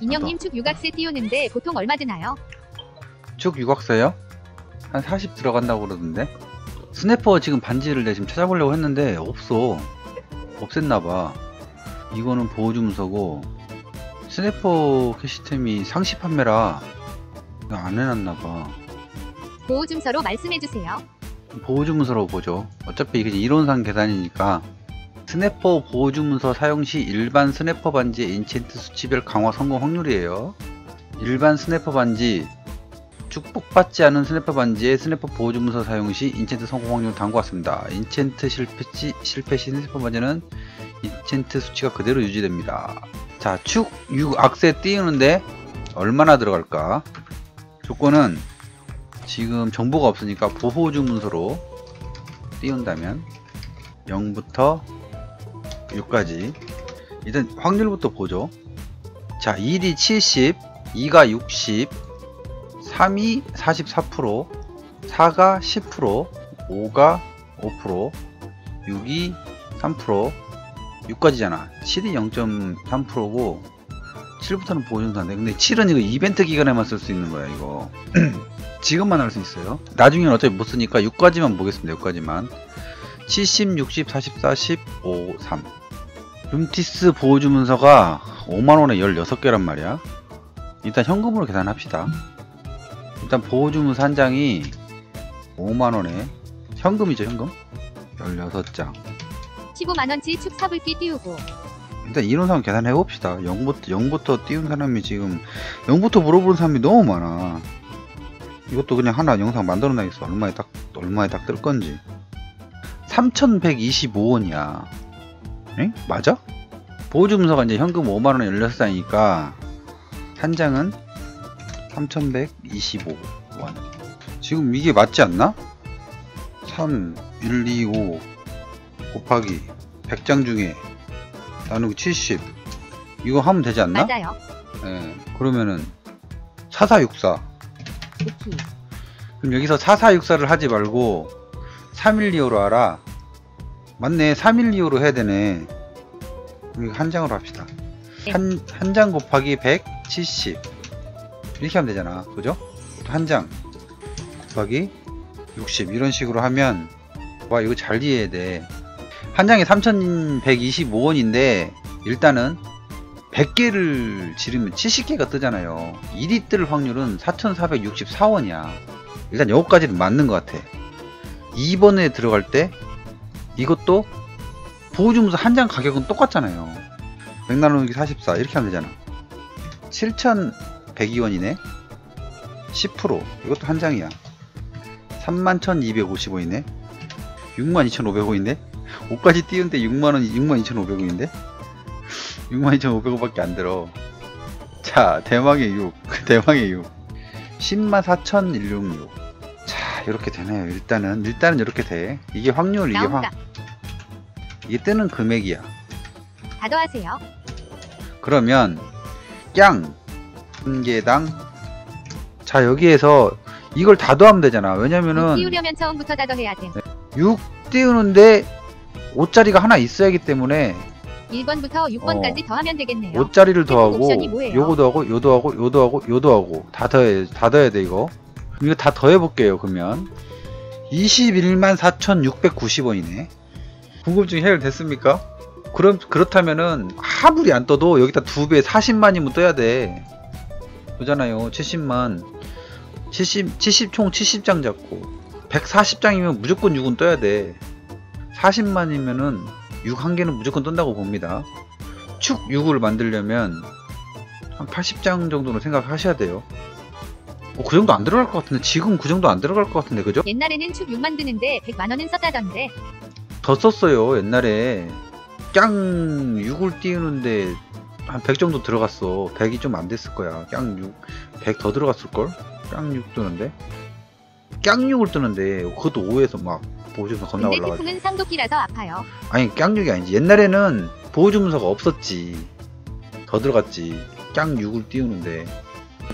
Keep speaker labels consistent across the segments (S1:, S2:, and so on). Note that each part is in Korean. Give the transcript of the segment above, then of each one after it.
S1: 인형님 축 육악세 띄우는데 보통 얼마 드나요?
S2: 쭉 유곽사요? 한 40 들어간다고 그러던데? 스냅퍼 지금 반지를 내가 지금 찾아보려고 했는데 없어. 없앴나봐. 이거는 보호주문서고 스냅퍼 캐시템이 상시 판매라 안 해놨나봐.
S1: 보호증서로 말씀해주세요.
S2: 보호주문서로 보죠. 어차피 이게 이론상 계산이니까 스냅퍼 보호주문서 사용 시 일반 스냅퍼 반지의 인챈트 수치별 강화 성공 확률이에요 일반 스냅퍼 반지 축복받지 않은 스냅퍼 반지의 스냅퍼 보호주문서 사용 시 인챈트 성공 확률 다음과 같습니다. 인챈트 실패 시, 실패 시 스냅퍼 반지는 인챈트 수치가 그대로 유지됩니다. 자, 축 6 악세 띄우는데 얼마나 들어갈까? 조건은 지금 정보가 없으니까 보호주문서로 띄운다면 0부터 6까지. 일단 확률부터 보죠. 자, 1이 70, 2가 60, 3이 44%, 4가 10%, 5가 5%, 6이 3%, 6까지잖아. 7이 0.3%고 7부터는 보증사인데 근데 7은 이거 이벤트 기간에만 쓸 수 있는 거야 이거. 지금만 할 수 있어요. 나중에는 어차피 못 쓰니까 6까지만 보겠습니다. 6까지만. 70, 60, 44, 15, 3 룸티스 보호주문서가 5만원에 16개란 말이야. 일단 현금으로 계산합시다. 일단 보호주문서 한 장이 5만원에 현금이죠 현금? 16장.
S1: 15만원치 축 사불기 띄우고.
S2: 일단 이론상 계산해 봅시다. 0부터, 0부터 띄운 사람이 지금 0부터 물어보는 사람이 너무 많아. 이것도 그냥 하나 영상 만들어 놔야겠어. 얼마에 딱 얼마에 딱 뜰 건지. 3125원이야 에? 맞아? 보호주문서가 이제 현금 5만원에 16장이니까 한 장은 3125원 지금 이게 맞지 않나? 3, 1, 2, 5 곱하기 100장 중에 나누기 70 이거 하면 되지 않나?
S1: 맞아요.
S2: 예, 그러면은 4464
S1: 오키.
S2: 그럼 여기서 4464를 하지 말고 312호로 하라 맞네. 312호로 해야 되네. 한 장으로 합시다.
S1: 네.
S2: 한한 장 곱하기 170 이렇게 하면 되잖아. 그죠? 한 장 곱하기 60 이런 식으로 하면 와 이거 잘 이해해야 돼한 장에 3125원인데 일단은 100개를 지르면 70개가 뜨잖아요. 1이 뜰 확률은 4464원이야. 일단 여기까지는 맞는 것 같아. 2번에 들어갈 때 이것도 보호주문서 한 장 가격은 똑같잖아요. 100 나누기 44 이렇게 하면 되잖아. 7102원이네? 10% 이것도 한 장이야. 31,250원이네? 62,500원인데 5까지 띄운데 6만원 62,500원인데? 62,500원밖에 안 들어. 자 대망의 6 대망의 6 104,166 자 이렇게 되네요. 일단은 일단은 이렇게 돼. 이게 확률 이게 확
S1: 나온다.
S2: 이게 뜨는 금액이야
S1: 다 더하세요.
S2: 그러면 깡한 개당 자 여기에서 이걸 다 더하면 되잖아 왜냐면은
S1: 띄우려면 처음부터 다 더해야 돼.
S2: 6 띄우는데 5짜리가 하나 있어야 하기 때문에
S1: 1번부터 6번까지 더하면 되겠네요.
S2: 5짜리를 더하고
S1: 옵션이 뭐예요?
S2: 요거 더하고 요 더하고 요 더하고 요 더하고 다 더해 다 더해야 돼 이거 이거 다 더해 볼게요 그러면 21만 4,690원이네 궁금증 해결됐습니까? 그럼 그렇다면은 아무리 안 떠도 여기다 두 배 40만이면 떠야 돼. 그잖아요. 70만. 70, 70 총 70장 잡고. 140장이면 무조건 6은 떠야 돼. 40만이면은 6 한 개는 무조건 뜬다고 봅니다. 축 6을 만들려면 한 80장 정도는 생각하셔야 돼요. 어, 그 정도 안 들어갈 것 같은데 지금 그 정도 안 들어갈 것 같은데 그죠?
S1: 옛날에는 축 6 만 드는데 100만원은 썼다던데.
S2: 더 썼어요 옛날에. 깡 6을 띄우는데 한 100 정도 들어갔어. 100이 좀 안 됐을 거야. 깡 6, 100더 들어갔을걸? 깡6 뜨는데? 깡 6을 뜨는데 그것도 5에서 막 보호주문서 겁나 올라가지고.
S1: 태풍은 상도끼라서 아파요.
S2: 아니 깡 6이 아니지. 옛날에는 보호주문서가 없었지. 더 들어갔지. 깡 6을 띄우는데.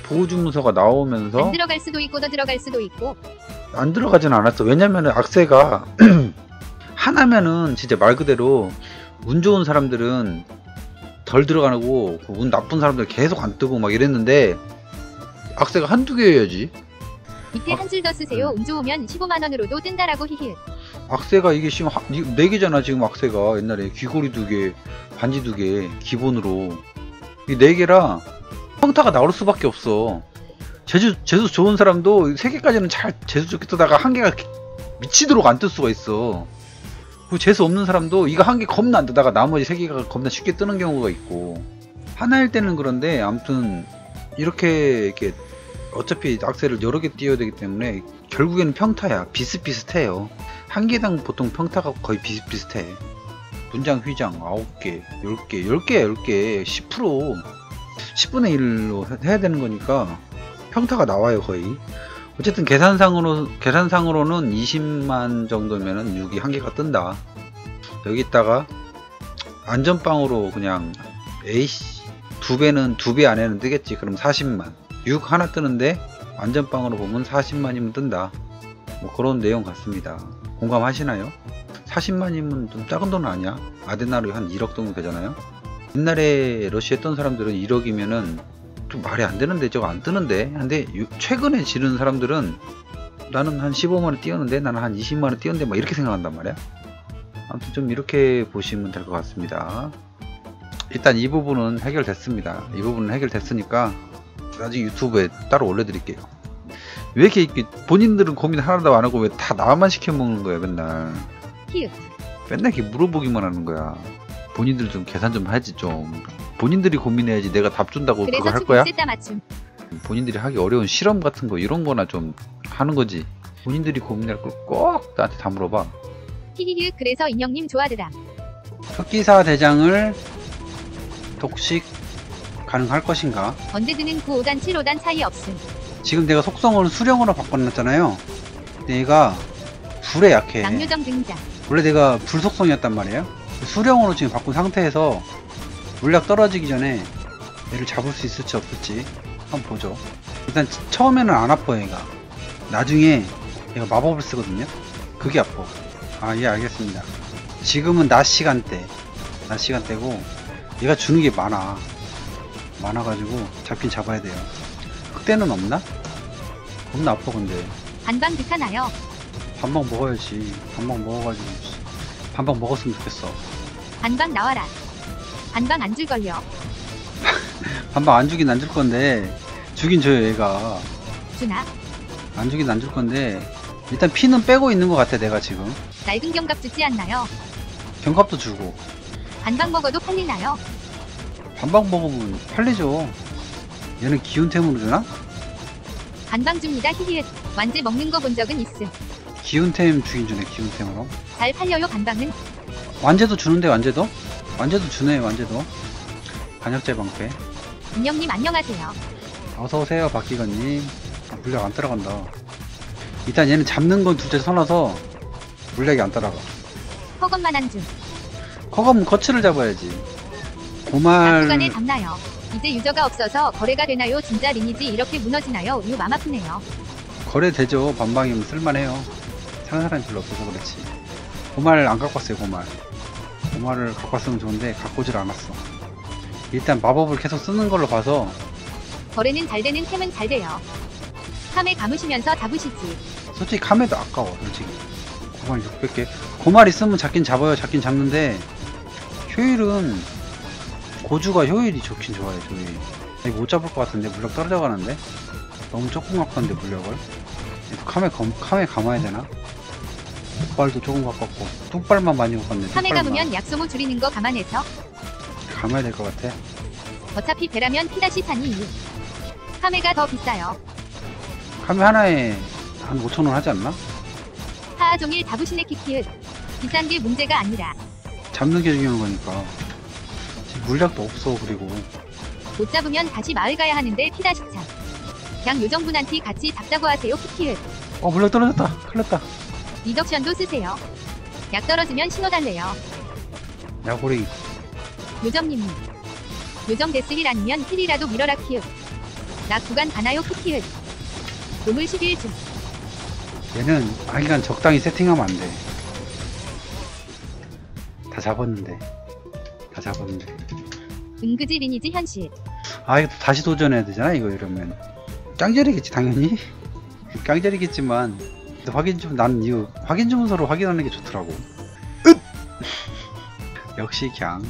S2: 보호주문서가 나오면서
S1: 안 들어갈 수도 있고 더 들어갈 수도 있고.
S2: 안 들어가진 않았어. 왜냐면은 악세가 하나면은 진짜 말 그대로 운 좋은 사람들은 더덜 들어가고 그운 나쁜 사람들 계속 안 뜨고 막 이랬는데 악세가 한두 개여야지
S1: 밑에
S2: 아,
S1: 한줄 더 쓰세요.
S2: 음.
S1: 운 좋으면 15만원으로도 뜬다라고 히히.
S2: 악세가 이게 지금 하- 이- 네 개잖아 지금 악세가 옛날에 귀걸이 두 개, 반지 두 개 기본으로 이 네 개라 평타가 나올 수밖에 없어. 재수 재수 좋은 사람도 세 개까지는 잘 재수 좋게 뜨다가 한 개가 미치도록 안 뜰 수가 있어. 그 재수 없는 사람도 이거 한 개 겁나 안 뜨다가 나머지 세 개가 겁나 쉽게 뜨는 경우가 있고 하나일 때는 그런데 아무튼 이렇게 이렇게 어차피 악셀을 여러 개 띄워야 되기 때문에 결국에는 평타야 비슷비슷해요. 한 개당 보통 평타가 거의 비슷비슷해. 문장 휘장 9개, 10개, 10개, 10개, 10% 10분의 1로 해야 되는 거니까 평타가 나와요 거의. 어쨌든 계산상으로 계산상으로는 20만 정도면은 6이 한 개가 뜬다. 여기다가 안전빵으로 그냥 에이씨 두 배는 두 배 안에는 뜨겠지. 그럼 40만. 6 하나 뜨는데 안전빵으로 보면 40만이면 뜬다. 뭐 그런 내용 같습니다. 공감하시나요? 40만이면 좀 작은 돈 아니야? 아데나로 한 1억 정도 되잖아요? 옛날에 러시아 했던 사람들은 1억이면은 좀 말이 안 되는데 저거 안 뜨는데? 근데 요- 최근에 지르는 사람들은 나는 한 15만원 뛰었는데 나는 한 20만원 뛰었는데 막 이렇게 생각한단 말이야. 아무튼 좀 이렇게 보시면 될 것 같습니다. 일단 이 부분은 해결됐습니다. 이 부분은 해결됐으니까 나중에 유튜브에 따로 올려드릴게요. 왜 이렇게, 이렇게 본인들은 고민 하나도 안 하고 왜 다 나만 시켜 먹는 거야 맨날. 맨날 이렇게 물어보기만 하는 거야 본인들 좀 계산 좀 하지 좀 본인들이 고민해야지 내가 답 준다고 그거
S1: 할축
S2: 거야? 본인들이 하기 어려운 실험 같은 거 이런 거나 좀 하는 거지 본인들이 고민할 걸 꼭 나한테 다 물어봐
S1: 히히히 그래서 인형님 좋아드람.
S2: 흑기사 대장을 독식 가능할 것인가
S1: 언제드는 9, 5단, 7, 5단 차이 없음.
S2: 지금 내가 속성을 수령으로 바꿔놨잖아요 얘가 불에 약해
S1: 낙류정 등장.
S2: 원래 내가 불속성이었단 말이에요. 수령으로 지금 바꾼 상태에서 물약 떨어지기 전에 얘를 잡을 수 있을지 없을지 한번 보죠. 일단 치- 처음에는 안 아파 얘가. 나중에 얘가 마법을 쓰거든요. 그게 아파. 아, 예, 알겠습니다. 지금은 낮 시간대. 낮 시간대고 얘가 주는 게 많아. 많아가지고 잡긴 잡아야 돼요. 그때는 없나? 겁나 아파 근데.
S1: 반방 득하나요?
S2: 반방 먹어야지. 반방 먹어가지고 씨. 반방 먹었으면 좋겠어.
S1: 반방 나와라. 반방 안 줄 걸려.
S2: 반방 안 주긴 안 줄 건데 주긴 줘요 얘가
S1: 주나?
S2: 안 주긴 안 줄 건데 일단 피는 빼고 있는 것 같아 내가 지금
S1: 낡은 경갑 주지 않나요?
S2: 경갑도 주고
S1: 반방 먹어도 팔리나요?
S2: 반방 먹으면 팔리죠. 얘는 기운템으로 주나?
S1: 반방 줍니다 히히읗. 완제 먹는 거 본 적은 있음.
S2: 기운템 주긴 주네 기운템으로.
S1: 잘 팔려요 반방은.
S2: 완제도 주는데 완제도? 완제도 주네 완제도. 반역제 방패.
S1: 인형님 안녕하세요.
S2: 어서 오세요 박기관님. 아, 물약 안 따라간다. 일단 얘는 잡는 건 둘째 선어서 물약이 안 따라가.
S1: 허건만 한 줌.
S2: 커가면 거치를 잡아야지. 고말
S1: 낙구간에 담나요. 이제 유저가 없어서 거래가 되나요? 진짜 리니지 이렇게 무너지나요? 우유 맘 아프네요.
S2: 거래되죠. 반방이면 쓸만해요. 사는 사람이 별로 없어서 그렇지. 고말 안 갖고 왔어요, 고말. 고말을 갖고 왔으면 좋은데, 갖고 오질 않았어. 일단 마법을 계속 쓰는 걸로 봐서,
S1: 거래는 잘 되는 템은 잘 돼요. 함에 감으시면서 잡으시지.
S2: 솔직히 카메도 아까워, 솔직히. 고말 600개. 고말 있으면 잡긴 잡아요, 잡긴 잡는데, 효율은, 고주가 효율이 좋긴 좋아요, 효율이. 이거 못 잡을 것 같은데, 물력 떨어져 가는데? 너무 조금 왔는데, 물력을. 카메, 검, 카메 감아야 되나? 뚝발도 조금 왔고, 뚝발만 많이
S1: 함에
S2: 뚝발만.
S1: 감으면 약소모 줄이는 거 감안해서
S2: 감아야 될 것 같아.
S1: 어차피 배라면 P-4니 이유. 함에가 더 비싸요.
S2: 카메 하나에 한 5천원 하지 않나?
S1: 하하 종일 잡으시네 키키읒. 비싼 게 문제가 아니라
S2: 잡는 게 중요한 거니까. 지금 물약도 없어, 그리고.
S1: 못 잡으면 다시 마을 가야 하는데 P-3. 그냥 요정분한테 같이 잡자고 하세요 키키읒.
S2: 어, 물약 떨어졌다. 큰일 났다.
S1: 리덕션도 쓰세요. 약 떨어지면 신호 달래요.
S2: 야구리.
S1: 요정님이. 요정 데스힐 아니면 힐이라도 밀어라 키읔. 나 구간 가나요 키키읒. 노물 11중.
S2: 얘는 하여간 적당히 세팅하면 안 돼. 다 잡았는데. 다 잡았는데.
S1: 은그지 리니지 현실.
S2: 아 이거 다시 도전해야 되잖아 이거 이러면 깡절이겠지 당연히 깡절이겠지만 근데 확인 좀난 이거 확인 주문서로 확인하는 게 좋더라고! 역시 그냥